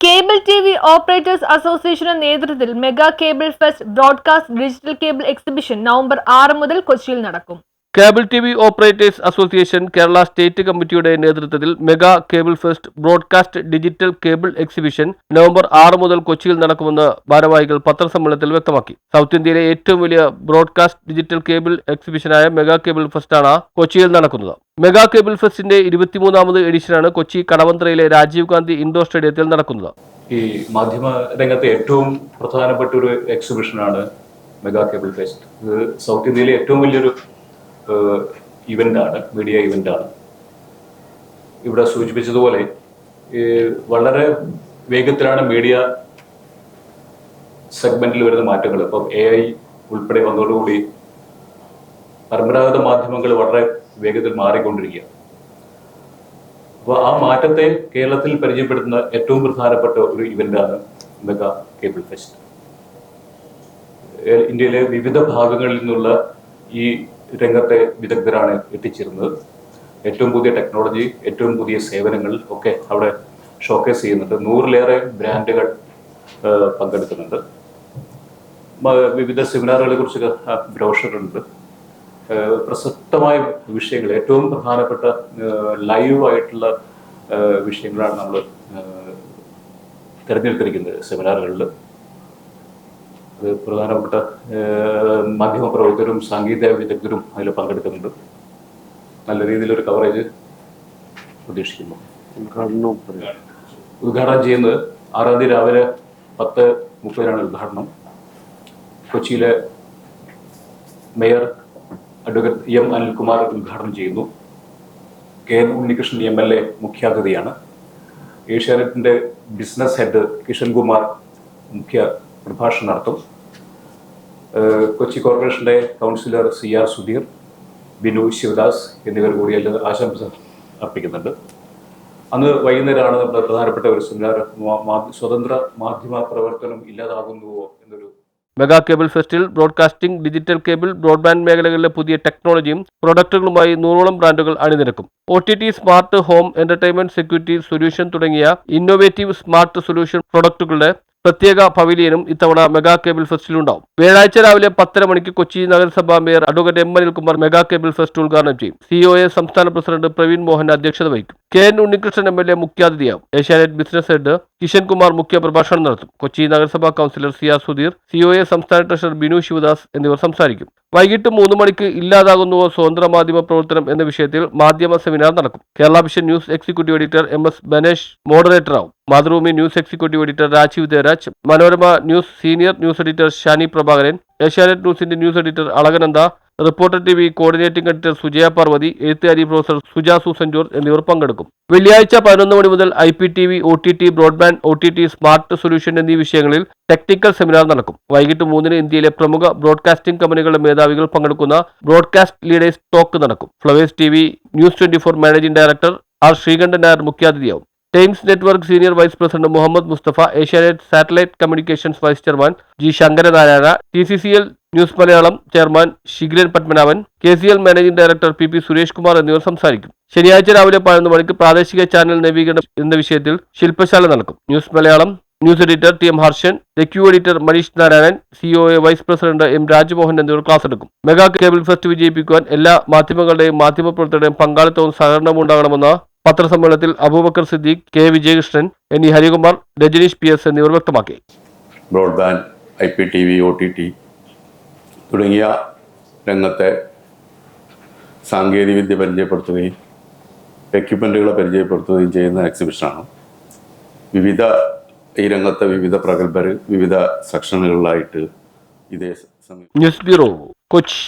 Cable T V operators അസോസിയേഷന്റെ നേതൃത്വത്തിൽ mega cable fest broadcast digital cable exhibition November ആറ് മുതൽ കൊച്ചിയിൽ നടക്കും. Cable T V operators association Kerala state കമ്മിറ്റിയുടെ നേതൃത്വത്തിൽ mega cable fest broadcast digital cable exhibition November ആറ് മുതൽ കൊച്ചിയിൽ നടക്കുമെന്ന് ഭാരവാഹികൾ പത്രസമ്മേളനത്തിൽ വ്യക്തമാക്കി. സൗത്ത് ഇന്ത്യയിലെ ഏറ്റവും വലിയ ബ്രോഡ്കാസ്റ്റ് ഡിജിറ്റൽ കേബിൾ എക്സിബിഷനായ മെഗാ കേബിൾ ഫെസ്റ്റാണ് കൊച്ചിയിൽ നടക്കുന്നത്. മെഗാ കേബിൾ ഫെസ്റ്റിന്റെ ഇരുപത്തിമൂന്നാമത് എഡിഷനാണ് കൊച്ചി കടവന്ത്രയിലെ രാജീവ് ഗാന്ധി ഇൻഡോർ സ്റ്റേഡിയത്തിൽ നടക്കുന്നത്. ഈ മാധ്യമ രംഗത്തെ ഏറ്റവും പ്രധാനപ്പെട്ട ഒരു എക്സിബിഷനാണ് മെഗാ കേബിൾ ഫെസ്റ്റ്. ഇത് സൗത്ത് ഇന്ത്യയിലെ ഏറ്റവും വലിയൊരു ഇവന്റ് ആണ് മീഡിയ ഇവന്റ് ആണ്. ഇവിടെ സൂചിപ്പിച്ചതുപോലെ വളരെ വേഗത്തിലാണ് മീഡിയ സെഗ്മെന്റിൽ വരുന്ന മാറ്റങ്ങൾ. ഇപ്പം എ ഐ ഉൾപ്പെടെ വന്നതോടുകൂടി പരമ്പരാഗത മാധ്യമങ്ങൾ വളരെ വേഗത്തിൽ മാറിക്കൊണ്ടിരിക്കുക അപ്പോൾ ആ മാറ്റത്തെ കേരളത്തിൽ പരിചയപ്പെടുത്തുന്ന ഏറ്റവും പ്രധാനപ്പെട്ട ഒരു ഇവന്റാണ് മെഗാ കേബിൾ ഫെസ്റ്റ് ഇന്ത്യയിലെ വിവിധ ഭാഗങ്ങളിൽ നിന്നുള്ള ഈ രംഗത്തെ വിദഗ്ധരാണ് എത്തിച്ചിരുന്നത്. ഏറ്റവും പുതിയ ടെക്നോളജി ഏറ്റവും പുതിയ സേവനങ്ങൾ ഒക്കെ അവിടെ ഷോക്കേസ് ചെയ്യുന്നുണ്ട്. നൂറിലേറെ ബ്രാൻഡുകൾ പങ്കെടുക്കുന്നുണ്ട്. വിവിധ സെമിനാറുകളെ കുറിച്ച് ബ്രോഷറുണ്ട്. പ്രസക്തമായ വിഷയങ്ങൾ ഏറ്റവും പ്രധാനപ്പെട്ട ലൈവ് ആയിട്ടുള്ള വിഷയങ്ങളാണ് നമ്മൾ തിരഞ്ഞെടുത്തിരിക്കുന്നത് സെമിനാറുകളിൽ പ്രധാനപ്പെട്ട മാധ്യമപ്രവർത്തകരും സംഗീത വിദഗ്ധരും അതിൽ പങ്കെടുക്കുന്നുണ്ട് നല്ല രീതിയിലൊരു കവറേജ് പ്രതീക്ഷിക്കുന്നു. ഉദ്ഘാടനം ചെയ്യുന്നത് ആറാം തീയതി രാവിലെ പത്ത് മുപ്പതിനാണ് ഉദ്ഘാടനം. കൊച്ചിയിലെ മേയർ അഡ്വക്കേറ്റ് എം അനിൽകുമാർ ഉദ്ഘാടനം ചെയ്യുന്നു. K N Unnikrishnan M L A മുഖ്യാതിഥിയാണ്. ഏഷ്യാനെറ്റിന്റെ ബിസിനസ് ഹെഡ് കിഷൻ കുമാർ മുഖ്യ പ്രഭാഷണം നടത്തും. കൊച്ചി കോർപ്പറേഷന്റെ councillor C R Sudheer Binu Sivadas എന്നിവർ കൂടി അതിൽ ആശംസ അർപ്പിക്കുന്നുണ്ട്. അന്ന് വൈകുന്നേരമാണ് നമ്മുടെ പ്രധാനപ്പെട്ട ഒരു സെമിനാർ. സ്വതന്ത്ര മാധ്യമ പ്രവർത്തനം ഇല്ലാതാകുന്നുവോ എന്നൊരു മെഗാ കേബിൾ ഫെസ്റ്റിൽ ബ്രോഡ്കാസ്റ്റിംഗ് ഡിജിറ്റൽ കേബിൾ ബ്രോഡ്ബാൻഡ് മേഖലകളിലെ പുതിയ ടെക്നോളജിയും പ്രൊഡക്റ്റുകളുമായി നൂറോളം ബ്രാൻഡുകൾ അണിനിരക്കും. O T T smart home entertainment security solution തുടങ്ങിയ ഇന്നോവേറ്റീവ് സ്മാർട്ട് സൊല്യൂഷൻ പ്രൊഡക്റ്റുകളുടെ പ്രത്യേക പവിലിയനും ഇത്തവണ മെഗാ കേബിൾ ഫെസ്റ്റിലുണ്ടാവും. വ്യാഴാഴ്ച രാവിലെ പത്തര മണിക്ക് കൊച്ചി നഗരസഭാ mayor advocate M Anilkumar mega cable fest ഉദ്ഘാടനം ചെയ്യും. സിഒ എ സംസ്ഥാന പ്രസിഡന്റ് പ്രവീൺ മോഹൻ അധ്യക്ഷത വഹിക്കും. K N Unnikrishnan M L A മുഖ്യാതിഥിയാവും. Asianet business head Kishan Kumar മുഖ്യ പ്രഭാഷണം നടത്തും. കൊച്ചി നഗരസഭാ councillor C R Sudheer C O A സംസ്ഥാന ട്രഷറർ ബിനു ശിവദാസ് എന്നിവർ സംസാരിക്കും. വൈകിട്ട് മൂന്ന് മണിക്ക് ഇല്ലാതാകുന്നുവോ സ്വതന്ത്ര മാധ്യമ പ്രവർത്തനം എന്ന വിഷയത്തിൽ മാധ്യമ സെമിനാർ നടക്കും. Kerala vision news executive editor M S Banesh മോഡറേറ്ററാവും Mathrubhumi news executive editor Rajeev ദേരാജ് Manorama news senior news editor Shani Prabhakaran Asianet ന്യൂസിന്റെ news editor Alakananda reporter T V coordinating editor Sujaya Parvathy എഴുത്തുകാരി professor Suja Susan George എന്നിവർ പങ്കെടുക്കും. വെള്ളിയാഴ്ച പതിനൊന്ന് മണി മുതൽ I P T V O T T broadband O T T smart solution എന്നീ വിഷയങ്ങളിൽ ടെക്നിക്കൽ സെമിനാർ നടക്കും. വൈകിട്ട് മൂന്നിന് ഇന്ത്യയിലെ പ്രമുഖ ബ്രോഡ്കാസ്റ്റിംഗ് കമ്പനികളുടെ മേധാവികൾ പങ്കെടുക്കുന്ന ബ്രോഡ്കാസ്റ്റ് ലീഡേഴ്സ് ടോക്ക് നടക്കും. Flowers T V news twenty four managing director R Sreekandan Nair മുഖ്യാതിഥിയാവും. Times network senior vice president Muhammad Mustafa Asianet satellite communications vice chairman G Sankaranarayana T C C L news Malayalam chairman Shikhiran Padmanabhan K C L managing director P P Suresh Kumar എന്നിവർ സംസാരിക്കും. ശനിയാഴ്ച രാവിലെ പതിനൊന്ന് മണിക്ക് പ്രാദേശിക channel നവീകരണം എന്ന വിഷയത്തിൽ ശില്പശാല നടക്കും. News Malayalam news editor T M Harshan ഡെക്യു editor Manish Narayanan A vice president M Rajmohan എന്നിവർ ക്ലാസ് എടുക്കും. മെഗാ കേബിൾ ഫെസ്റ്റ് വിജയിപ്പിക്കുവാൻ എല്ലാ മാധ്യമങ്ങളുടെയും മാധ്യമപ്രവർത്തകരുടെയും പങ്കാളിത്തവും സഹകരണവും ഉണ്ടാകണമെന്ന് പത്രസമ്മേളനത്തിൽ Abubacker Siddique K Vijayakrishnan N E Harikumar Rajaneesh P S എന്നിവർ വ്യക്തമാക്കി. Broadband I P T V O T T തുടങ്ങിയ രംഗത്തെ സാങ്കേതികവിദ്യ പരിചയപ്പെടുത്തുകയും എക്യുപ്മെന്റുകളെ പരിചയപ്പെടുത്തുകയും ചെയ്യുന്ന എക്സിബിഷനാണ് വിവിധ ഈ രംഗത്തെ വിവിധ പ്രഗത്ഭർ വിവിധ സെക്ഷനുകളിലായിട്ട് ഇതേ സമയം ന്യൂസ് ബ്യൂറോ കൊച്ചി.